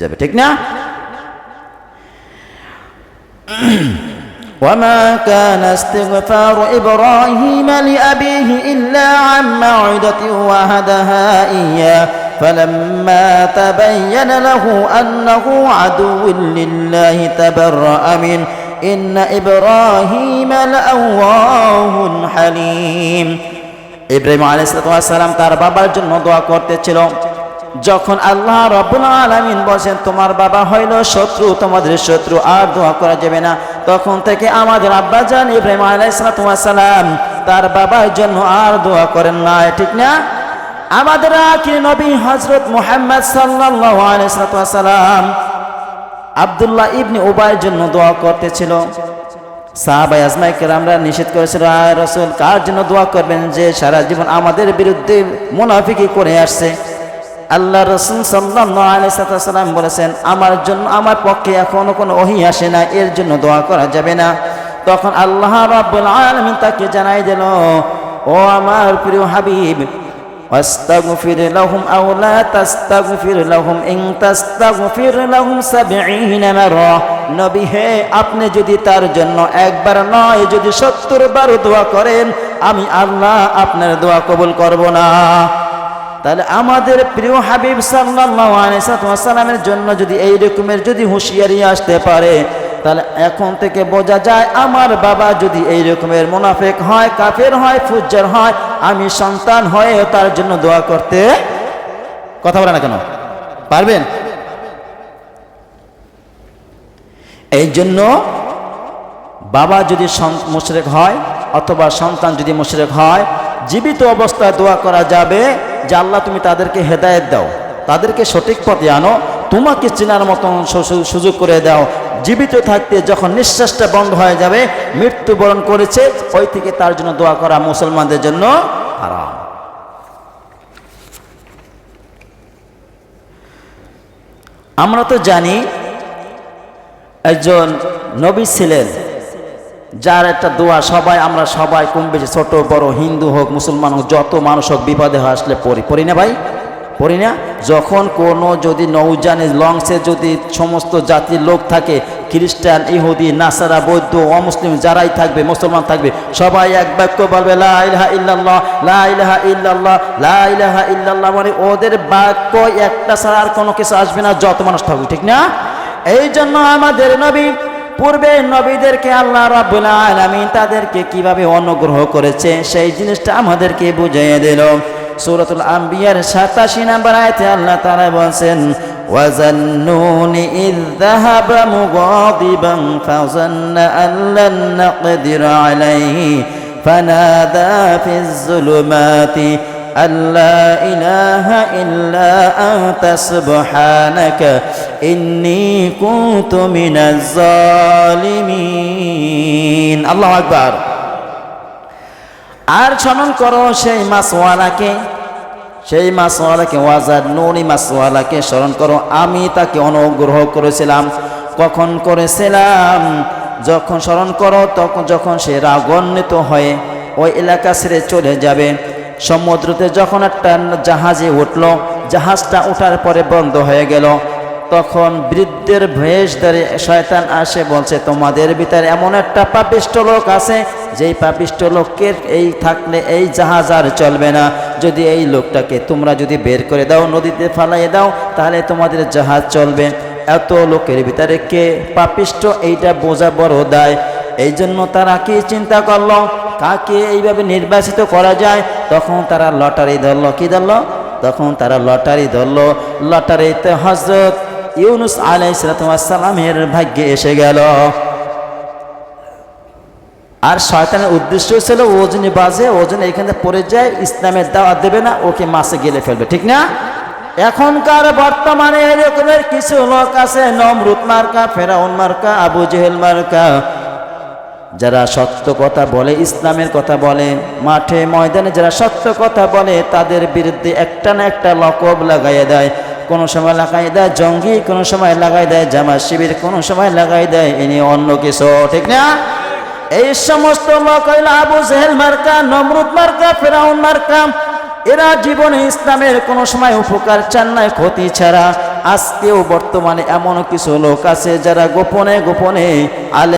যাবে ঠিক না وما كان استغفار إبراهيم لأبيه إلا عن موعدة وهدها إياه فلما تبين له أنه عدو لله تبرأ منه إن إبراهيم لأواه حليم ইব্রাহিম আলাইসালাম তার বাবার জন্য দোয়া করতেছিল যখন আল্লাহ রব্বুল আলামিন বলছেন তোমার বাবা হইল শত্রু, তোমাদের শত্রু আর দোয়া করা যাবে না। তখন থেকে আমাদের আব্বা জান ইব্রাহিম আলাইসালাম তার বাবার জন্য আর দোয়া করেন না ঠিক না? আমাদের আখির নবী হজরত মোহাম্মদ সাল্লাল্লাহু আলাইহি সাল্লাম আব্দুল্লাহ ইবনে উবাইয়ের জন্য দোয়া করতেছিল। সাহাবাই আজমাইকে আমরা নিষেধ করেছিল রসুল, কার জন্য দোয়া করবেন যে সারা জীবন আমাদের বিরুদ্ধে মুনাফিকি করে আসছে? আল্লাহ রসুল সাল্লাম বলেছেন আমার জন্য আমার পক্ষে এখনো কোনো ওহি আসে না এর জন্য দোয়া করা যাবে না তখন আল্লাহ রাব্বুল আলামিন তাকে জানাই দিল ও আমার প্রিয় হাবিব واستغفر لهم أو لا تستغفر لهم إن تستغفر لهم سبعين مرة নবী হে আপনি যদি তার জন্য একবার নয় যদি সত্তর বার দোয়া করেন আমি আল্লাহ আপনার দোয়া কবুল করব না তাহলে আমাদের প্রিয় হাবিব সাল্লামের জন্য যদি এই রকমের যদি হুঁশিয়ারি আসতে পারে, তাহলে এখন থেকে বোঝা যায় আমার বাবা যদি এই রকমের মুনাফেক হয়, কাফের হয়, ফুজ্জার হয়, আমি সন্তান হয়ে তার জন্য দোয়া করতে কথা বলে না কেন? পারবেন? এই জন্য বাবা যদি মুশরেক হয় অথবা সন্তান যদি মুশরেক হয়, জীবিত অবস্থায় দোয়া করা যাবে। যে আল্লাহ তুমি তাদেরকে হেদায়েত দাও, তাদেরকে সঠিক পথে আনো, তোমাকে চেনার মতন সুযোগ করে দাও। জীবিত থাকতে যখন নিঃশ্বাসটা বন্ধ হয়ে যাবে, মৃত্যুবরণ করেছে, ওই থেকে তার জন্য দোয়া করা মুসলমানদের জন্য হারাম। আমরা তো জানি, একজন নবী ছিলেন যার একটা দোয়া, সবাই, আমরা সবাই কম বেশি ছোট, বড়, হিন্দু হোক, মুসলমান হোক, যত মানুষ হোক, বিপদে হয়, আসলে পড়ি। পড়ি না ভাই? পড়ি না? যখন কোনো যদি নৌজানে লংসে যদি সমস্ত জাতির লোক থাকে, খ্রিস্টান, ইহুদি, নাসারা, বৌদ্ধ, অমুসলিম, যারাই থাকবে, মুসলমান থাকবে, সবাই এক বাক্য বলবে, লা ইলাহা ইল্লাল্লাহ, লা ইলাহা ইল্লাল্লাহ, লা ইলাহা ইল্লাল্লাহ মানে ওদের বাক্য একটা ছাড়া আর কোনো কিছু আসবে না, যত মানুষ থাকবে ঠিক না? এই জন্য আমাদের নবী পূর্বে নবীদেরকে আল্লাহ রাব্বুল আলামিন তাদেরকে কিভাবে অনুগ্রহ করেছে সেই জিনিসটা আমাদেরকে বুঝিয়ে দিল সূরাতুল আম্বিয়ার 87 নম্বর আয়াতে আল্লাহ তাআলা বলেন وظنون إذ ذهب مغاضبا فظن أن لن نقدر عليه فنادى في الظلمات أن لا إله إلا أنت سبحانك إني كنت من الظالمين الله أكبر আর স্মরণ করো সেই মাসওয়ালাকে সেই মাসওয়ালাকে ওয়াজার নুনি মাসওয়ালাকে স্মরণ করো আমি তাকে অনুগ্রহ করেছিলাম কখন করেছিলাম যখন স্মরণ করো তখন যখন সে রাগান্বিত হয়ে ওই এলাকা ছেড়ে চলে যাবে সমুদ্রতে যখন একটা জাহাজে উঠল, জাহাজটা ওঠার পরে বন্ধ হয়ে গেল। তখন বৃদ্ধের ভেষ ধরে শয়তান আসে, বলছে, তোমাদের ভিতরে এমন একটা পাপিষ্ট লোক আছে, যেই পাপিষ্ট লোককে এই থাকলে এই জাহাজ আর চলবে না। যদি এই লোকটাকে তোমরা যদি বের করে দাও, নদীতে ফালাই দাও, তাহলে তোমাদের জাহাজ চলবে। এত লোকের ভিতরে কে পাপিষ্ট, এইটা বোঝা বড় দায়। এই জন্য তারা কি চিন্তা করল? কাকে এইভাবে নির্বাচিত করা যায়? তখন তারা লটারি ধরলো। কি ধরলো? তখন তারা লটারি ধরলো। লটারিতে হজরত ইউনুস আলাইসালামের ভাগ্যে এসে গেল। আর শয়তানের উদ্দেশ্য ছিল ওজনে বাজে, ওজনে এখানে পড়ে যায়, ইসলামের দাওয়াত দেবে না, ওকে মাসে গেলে ফেলবে, ঠিক না? এখনকার বর্তমানে এরকমের কিছু লোক আছে নমরুত মার্কা, ফেরাউন মার্কা, আবু জেহেল মার্কা যারা সত্য কথা বলে, ইসলামের কথা বলে, মাঠে, ময়দানে যারা সত্য কথা বলে, তাদের বিরুদ্ধে একটা না একটা লকব লাগাইয়ে দেয়। কোনো সময় লাগাই দেয় জঙ্গি, কোনো সময় লাগাই দেয় জামা শিবির, কোনো সময় লাগাই দেয় ইনি অন্য কিছু, ঠিক না? এই সমস্ত লোক আবু জেহেল মার্কা, নমরুদ মার্কা, ফেরাউন মার্কা। এরা জীবনে ইসলামের কোনো সময় উপকার চান নাই, ক্ষতি ছাড়া। আজকেও বর্তমানে এমন কিছু লোক আছে যারা গোপনে গোপনে আলে